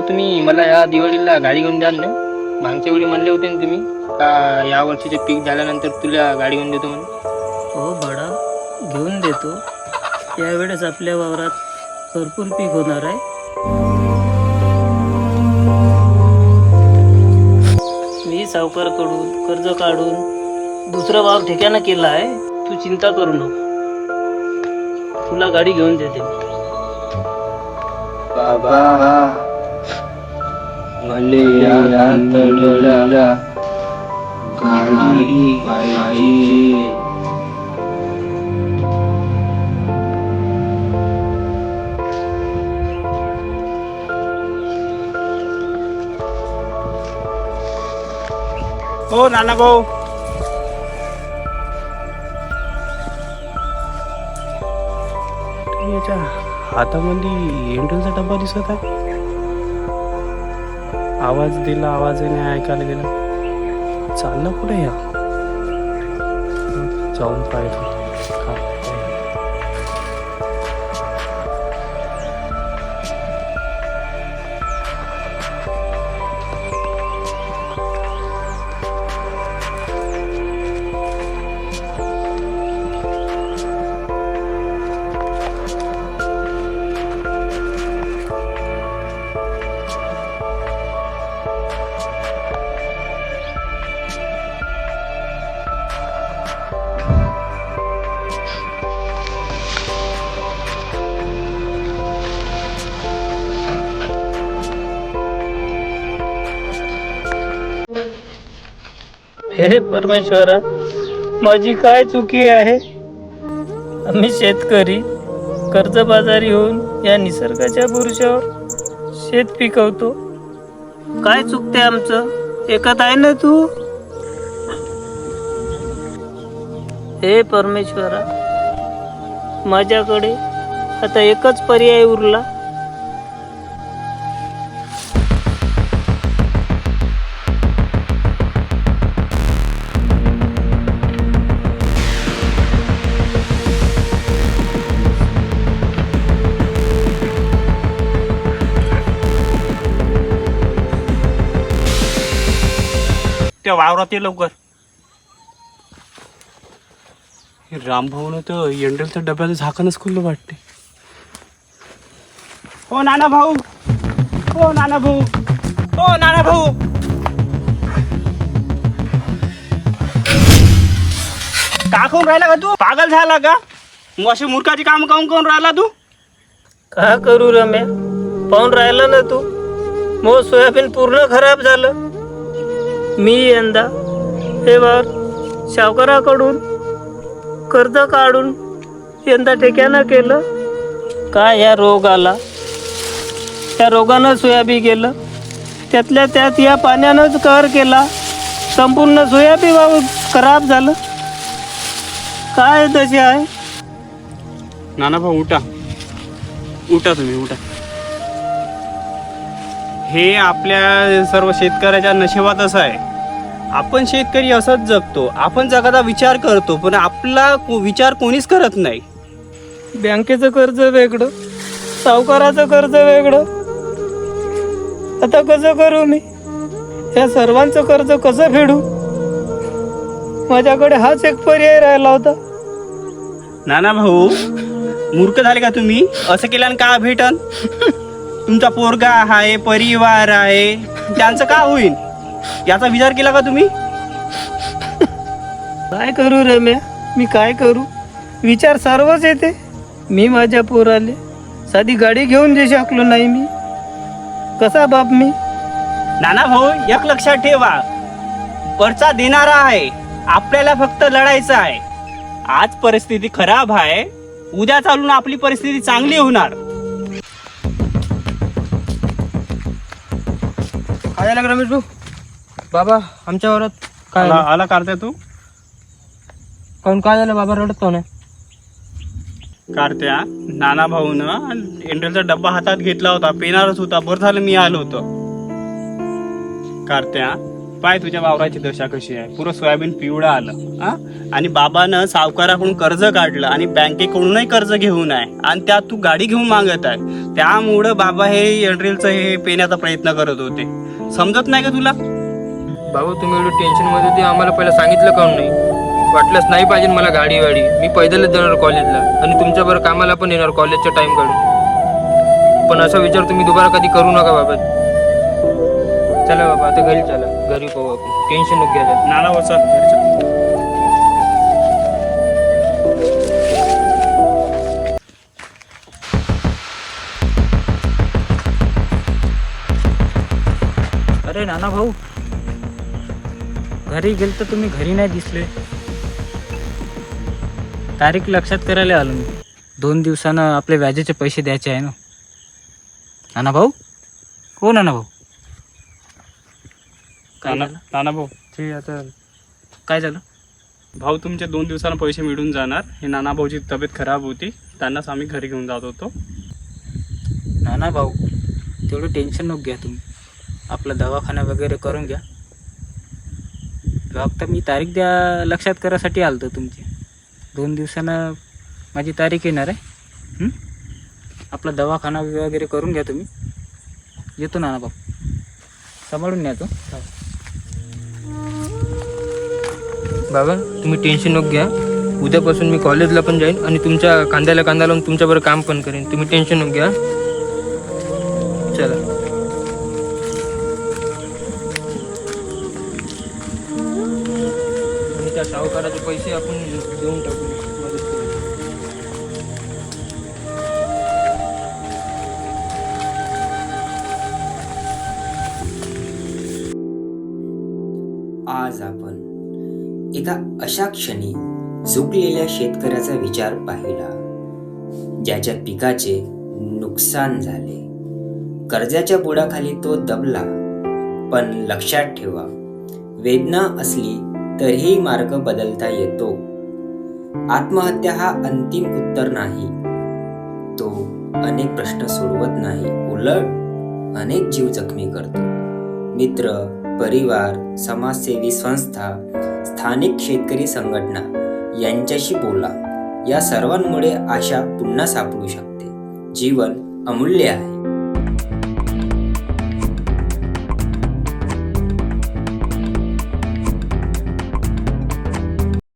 हो तुम्ही मला या दिवाळीला गाडी घेऊन द्याल ना? मागच्या वेळी म्हणले होते ना तुम्ही का या वर्षीचे पीक झाल्यानंतर तुला गाडी घेऊन देतो म्हणून? हो बडा घेऊन देतो. यावेळेस आपल्या वावरात भरपूर पीक होणार आहे. मी सावकारकडून कर्ज काढून दुसरा वाव ठिकाणा केला आहे. तू चिंता करू नको. तुला गाडी घेऊन देते. बाबा. मले या तळला गाडी पाहिजे. हो नाना भाऊ. याच्या हातामध्ये एंडलचा डब्बा दिसत आहे. आवाज दिला आवाज नाही ऐकायला गेला. चाललं कुठे या? जाऊन पाहिजे हे परमेश्वरा माझी काय चुकी आहे? आम्ही शेतकरी कर्जबाजारी होऊन या निसर्गाच्या बुरशावर शेत पिकवतो. काय चुकते आमचं? एकत आहे ना तू? हे परमेश्वरा माझ्याकडे आता एकच पर्याय उरला. त्या वावरात ये लवकर. हे रामभाऊनं तर एंडलच्या डब्याचं झाकणच खुल्लं वाटते. हो नाना भाऊ. हो नाना भाऊ. हो नाना भाऊ. का करून राहिला का तू? पागल झाला का? मग अशी मूर्खाची काम काऊन करून राहिला तू? का करू रम्या? पाहून राहिला ना तू? मग सोयाबीन पूर्ण खराब झालं. मी यंदा हे वार सावकाराकडून कर्ज काढून यंदा ठेक्यानं केलं. काय या रोग आला त्या रोगानं सोयाबीन गेलं. त्यातल्या त्यात या पाण्यानंच कर केला. संपूर्ण सोयाबी वाव खराब झालं. काय तसे आहे? नाना भाऊ उठा. उठा तुम्ही उठा. हे आपल्या सर्व शेतकऱ्याच्या नशिबातच आहे. आपण शेतकरी असंच जगतो आपण जगाचा विचार करतो पण आपला को- विचार कोणीच करत नाही. बँकेचं कर्ज वेगळं सावकाराचं कर्ज वेगळं. आता कसं करू मी? या सर्वांचं कर्ज कसं फेडू? माझ्याकडे हाच एक पर्याय राहिला होता. नाना भाऊ मूर्ख झाले का तुम्ही? असं केल्यानं का भेटन? तुमचा पोरगा आहे परिवार आहे त्यांचं का होईल याचा विचार केला का तुम्ही? काय करू रम्या? मी काय करू? विचार सर्वच येते. मी माझ्या पोराले साधी गाडी घेऊन दे शकलो नाही मी. कसा बाप मी? नाना भाऊ एक लक्षात ठेवा. वरचा देणारा आहे. आपल्याला फक्त लढायचं आहे. आज परिस्थिती खराब आहे. उद्या चालून आपली परिस्थिती चांगली होणार. काय झालं रमेश भाऊ? बाबा आमच्या वरात काय आला आला करता तू? काऊन काय झालं बाबा? रडत नाही कारत्या नाना भाऊनं एंड्रेलचा डब्बा हातात घेतला होता. पेनारच होता. बरं झालं मी आलो होतो. कारत्या पाय तुझ्या वावराची दशा कशी आहे? पुरं सोयाबीन पिवळं आलं हा? आणि बाबानं सावकाराकडून कर्ज काढलं आणि बँकेकडूनही कर्ज घेऊन आहे. आणि त्यात तू गाडी घेऊन मागत आहे. त्यामुळं बाबा हे एंड्रिलचं हे पेण्याचा प्रयत्न करत होते. समजत नाही का तुला? बाबा तुम्ही एवढं टेन्शनमध्ये ते आम्हाला पहिलं सांगितलं काऊन नाही? वाटलंच नाही पाहिजे मला गाडी वाडी मी पैदलच जाणार कॉलेजला आणि तुमच्याबरोबर कामाला पण येणार कॉलेजचा टाइम काढून. पण असा विचार तुम्ही दुबारा कधी करू नका बाबा. चला बाबा आता घरी चला. घरी पाहू आपण. टेन्शन नको घ्यायला नाना हो अरे नाना भाऊ. घरी गेल तर तुम्ही घरी नाही दिसले. तारीख लक्षात करायला आलो मी. दोन दिवसानं आपले व्याजाचे पैसे द्यायचे आहे ना. नाना भाऊ हो नाना भाऊ काय नाना झालं? नाना भाऊ ते आता काय झालं? भाऊ तुमचे दोन दिवसांना पैसे मिळून जाणार. हे नाना भाऊची तब्येत खराब होती. त्यांनाच आम्ही घरी घेऊन जात होतो. नाना भाऊ तेवढं टेन्शन नको घ्या तुम्ही. आपला दवाखाना वगैरे करून घ्या. फक्त मी तारीख द्या लक्षात करायसाठी आलतो तुमची. दोन दिवसानं माझी तारीख येणार आहे. आपला दवाखाना वगैरे करून घ्या तुम्ही. येतो ना बाप सांभाळून न्या तो. बाबा तुम्ही टेन्शन नको घ्या. उद्यापासून मी कॉलेजला पण जाईन आणि तुमच्या कांद्याला कांदा लावून तुमच्याबरोबर काम पण करेन. तुम्ही टेन्शन नको घ्या. चला. त्या सावकाराचे पैसे आपण देऊन टाकू. मदत करू. आज आपण एका अशा क्षणी झुकलेल्या शेतकऱ्याचा विचार पाहिला ज्याच्या पिकाचे नुकसान झाले. कर्जाच्या बुडाखाली तो दबला पण लक्षात ठेवा वेदना असली तरीही मार्ग बदलता येतो. आत्महत्या हा अंतिम उत्तर नाही. तो अनेक प्रश्न सोडवत नाही. उलट अनेक जीव जखमी करतो. मित्र परिवार समाजसेवी संस्था स्थानिक शेतकरी संघटना यांच्याशी बोला. या सर्वांमुळे आशा पुन्हा सापडू शकते. जीवन अमूल्य आहे.